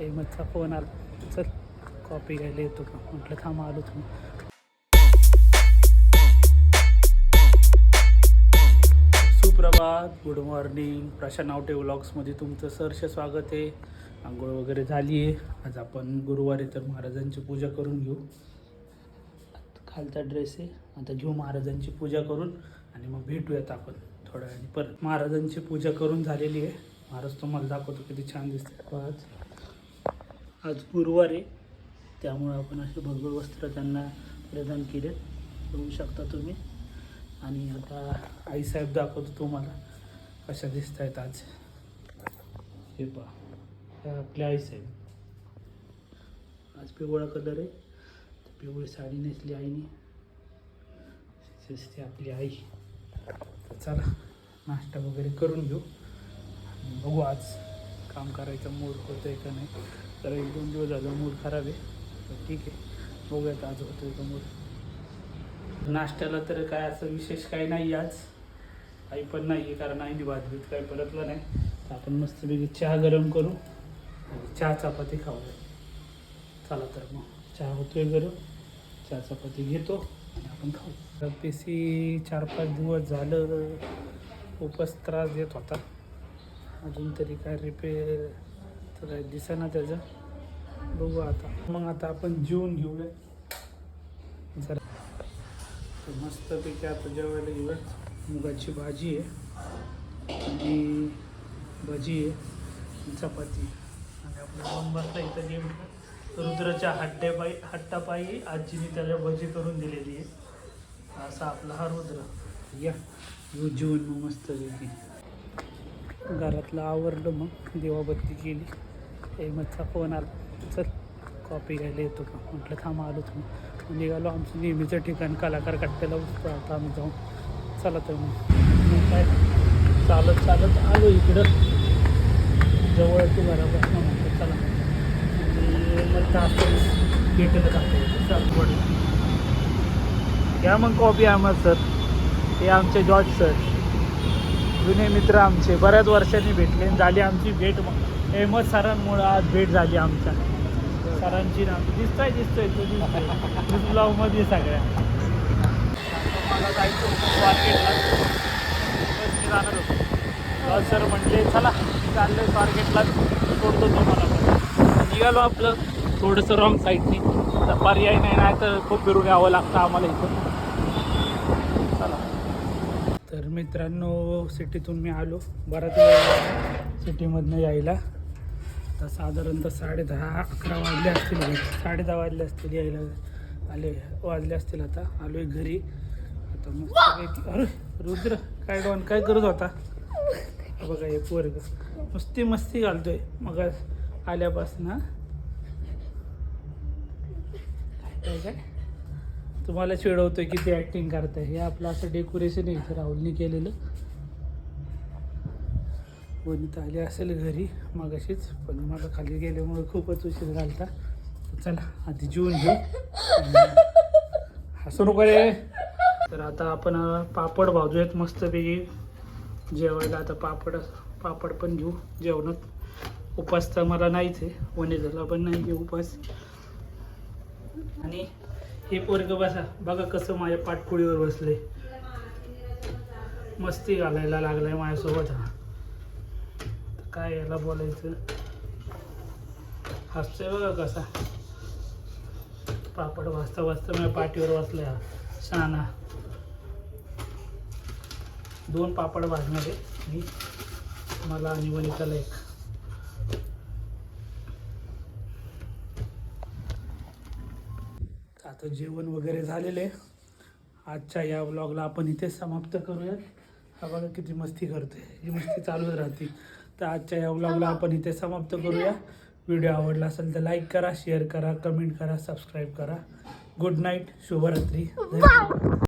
अहमदचा phone आला. चल copy घ्यायला येतो का? म्हटलं थांब आलो तुम्ही सुप्रभात गुड मॉर्निंग प्रशांत नावटे व्लॉग्समध्ये तुमचं सरसे स्वागत आहे. आंघोळ वगैरे झाली आहे. आज आपण गुरुवारी तर महाराजांची पूजा करून घेऊ. खालचा ड्रेस आहे. आता घेऊ महाराजांची पूजा करून आणि मग भेटूयात आपण थोड्या वेळाने परत. महाराजांची पूजा करून झालेली आहे. महाराज तुम्हाला दाखवतो किती छान दिसते आज आज गुरुवार आहे. त्यामुळं आपण असे भगवे वस्त्र त्यांना प्रदान केलेत. बघू शकता तुम्ही. आणि आता आईसाहेब दाखवतो तुम्हाला कशा दिसत आहेत आज. हे पहा. आपल्या आईसाहेब आज पिवळा कलर आहे. तर पिवळी साडी नेसली आईने. अशी दिसते आपली आई. तर चला नाश्ता वगैरे करून घेऊ. बघू आज. काम करायचा मूड होतो आहे का नाही? तर एक दोन दिवस झालं मूड खराब आहे. तर ठीक आहे. बघूयात आज होतो आहे का मूड. नाश्त्याला तर काय असं विशेष काही नाही आज. काही पण नाही आहे कारण आईने भात बीत काही परतलं नाही. तर आपण मस्तपैकी चहा गरम करू आणि चहा चपाती खाऊया चला तर मग. चहा होतोय गरम. चहा चपाती घेतो आणि आपण खाऊ. पी सी चार पाच दिवस झालं. खूपच त्रास देत होता. अजून तरी काय रिपेअर तर दिसेना त्याचं. बघू आता. मग आता आपण जेवून घेऊया जरा तर मस्तपैकी आता जेवायला घेऊया मुगाची भाजी आहे. आणि भजी आहे. चपाती. आणि आपलं दोन बसला इथं गेम रुद्राच्या हट्ट्यापायी हट्टापायी आजीने त्याला भजी करून दिलेली आहे. असा आपला हा रुद्र. या. घेऊ जेवण मग मस्तपैकी. घरातलं आवरलं मग. देवाबत्ती केली. अहमदचा फोन आला. चल कॉपी घ्यायला येतो का? म्हटलं थांब आलो तुम्ही निघालो आमचं नेहमीचं ठिकाण कलाकार कट्ट्याला उठतो. आता आम्ही जाऊन चला तर मग. मग काय? चालत चालत आलो इकडं. जवळ तू घरापासून म्हटलं चला. आणि मग तास भेटलं टाकतो चल मग कॉपी आम्हाला सर हे आमचे जॉर्ज सर जुने मित्र आमचे बऱ्याच वर्षांनी भेटले आणि झाली आमची भेट अहमद सरांमुळं आज भेट झाली आमच्या. सरांची ना दिसतंय दिसतोय तो दिसतोय. ब्लॉगमध्ये सगळ्या मला जायचं होतं मार्केटला जाणार होतो सर म्हटले चला चाललं मार्केटला सोडतो तुम्हाला पण. निघालो आपलं. थोडंसं रॉंग साईडनी तर पर्याय नाही नाही तर खूप फिरून यावं लागतं आम्हाला इथं. तर मित्रांनो सिटीतून मी आलो. बराच वेळ सिटीमधनं यायला. तर साधारणतः साडे दहा अकरा वाजले असतील साडे दहा वाजले असतील यायला. आले वाजले असतील आता. आलो आहे घरी. आता मस्त अरे रुद्र काय डॉन काय करत होता? बघा हे पोरग नुसती मस्ती घालतोय. मग आल्यापासून. काय काय? तुम्हाला चिडवतोय किती ॲक्टिंग करताय. हे आपलं असं डेकोरेशन आहे इथे राहुलने केलेलं. वनिता आली असेल घरी मग अशीच पण मला खाली गेल्यामुळे खूपच उशीर घालता चला आधी जेवून घेऊ. आणि हसू नको रे. तर आता आपण पापड भाजूयात मस्तपैकी. जेवायला आता पापड पापड पण घेऊ जेवणात. उपास तर मला नाहीच आहे. वनिताला पण नाही घेऊ उपास. आणि हे पोरग बसा. बघा कसं माझ्या पाठपुळीवर बसले. मस्ती घालायला लागलाय माझ्यासोबत हा. तर काय याला बोलायचं? हसतोय बघा कसा. पापड वाजता वाजता माझ्या पाठीवर वाचलं हा. शहाणा दोन पापड भाजणार आहे मी मला आणि वनिताला एक. तर आता जेवण वगैरे झालेलं आहे. आजच्या या व्लॉगला आपण इथेच समाप्त करूयात. हा बघा किती मस्ती करते. ही मस्ती चालूच राहते तर आजच्या या व्लॉगला आपण इथे समाप्त करूया. व्हिडिओ आवडला असेल तर लाईक करा शेअर करा कमेंट करा सबस्क्राईब करा. गुड नाईट शुभरात्री.